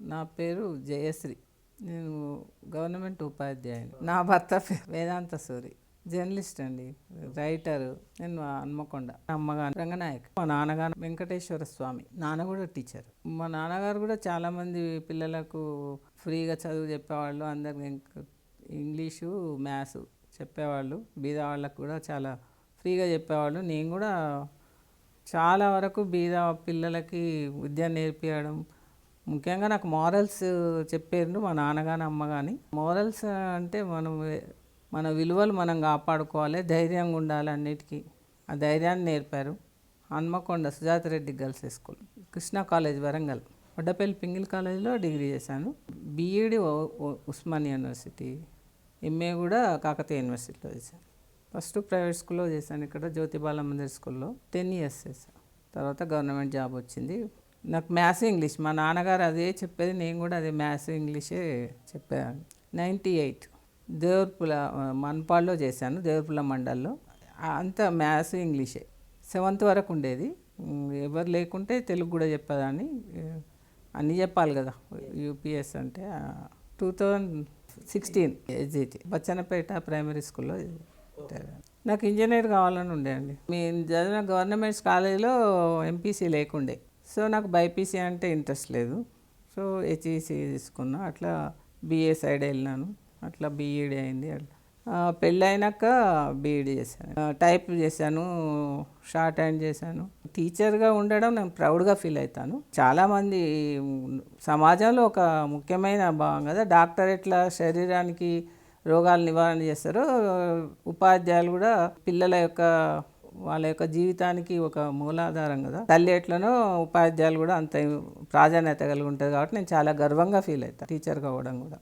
నా పేరు జయశ్రీ. నేను గవర్నమెంట్ ఉపాధ్యాయుని. నా భర్త పేరు వేదాంత సూరి. జర్నలిస్ట్ అండి రైటరు. నేను హన్మకొండ. అమ్మగారు రంగనాయక్. మా నాన్నగారు వెంకటేశ్వర స్వామి. నాన్న కూడా టీచర్. మా నాన్నగారు కూడా చాలామంది పిల్లలకు ఫ్రీగా చదువు చెప్పేవాళ్ళు. అందరికి ఇంగ్లీషు మ్యాథ్స్ చెప్పేవాళ్ళు. బీద వాళ్ళకు కూడా చాలా ఫ్రీగా చెప్పేవాళ్ళు. నేను కూడా చాలా వరకు బీద పిల్లలకి విద్య నేర్పించడం ముఖ్యంగా నాకు మారల్స్ చెప్పారు మా నాన్నగాని అమ్మ కానీ మారల్స్ అంటే మనం మన విలువలు మనం కాపాడుకోవాలి ధైర్యంగా ఉండాలి అన్నిటికీ. ఆ ధైర్యాన్ని నేర్పారు Hanmakonda Sujatha Reddy girls high school Krishna college Warangal. Vaddepally Pingle కాలేజ్లో డిగ్రీ చేశాను. బీఈడి ఉస్మానియా యూనివర్సిటీ ఎంఏ కూడా కాకతీయ యూనివర్సిటీలో చేశాను. ఫస్ట్ ప్రైవేట్ స్కూల్లో చేశాను ఇక్కడ జ్యోతిబాల మందిర్ స్కూల్లో. టెన్ ఇయర్స్ చేశాను. తర్వాత గవర్నమెంట్ జాబ్ వచ్చింది. నాకు మ్యాథ్స్ ఇంగ్లీష్. మా నాన్నగారు అదే చెప్పేది నేను కూడా అదే మ్యాథ్స్ ఇంగ్లీషే చెప్పేదాన్ని. నైంటీ ఎయిట్ దేవర్పుల మన్పాల్లో చేశాను దేవర్పుల మండల్లో. అంతా మ్యాథ్స్ ఇంగ్లీషే. సెవెంత్ వరకు ఉండేది. ఎవరు లేకుంటే తెలుగు కూడా చెప్పేదాన్ని. అన్నీ చెప్పాలి కదా. యూపీఎస్ అంటే two thousand sixteen SGT Bachannapet primary స్కూల్లో పెట్టారు. నాకు ఇంజనీర్ కావాలని ఉండే అండి. మేము చదివిన గవర్నమెంట్స్ కాలేజీలో ఎంపీసీ లేకుండే. సో నాకు బైపీసీ అంటే ఇంట్రెస్ట్ లేదు. సో హెచ్ఈసీ తీసుకున్నా. అట్లా బీఏ సైడ్ వెళ్ళినాను అట్లా బీఈడి అయింది. అట్లా. ఆ, పెళ్ళైనాక బీఈడి చేశాను. టైప్ చేశాను. షార్ట్ హ్యాండ్ చేశాను. టీచర్గా ఉండడం నేను ప్రౌడ్గా ఫీల్ అవుతాను చాలామంది సమాజంలో ఒక ముఖ్యమైన భాగం కదా. డాక్టర్ ఎట్లా శరీరానికి రోగాలు నివారణ చేస్తారో ఉపాధ్యాయులు కూడా పిల్లల యొక్క వాళ్ళ యొక్క జీవితానికి ఒక మూలాధారం కదా. తల్లి ఎట్లనో ఉపాధ్యాయులు కూడా అంత ప్రాధాన్యత కలిగి ఉంటుంది కాబట్టి నేను చాలా గర్వంగా ఫీల్ అవుతాను టీచర్ కావడం కూడా.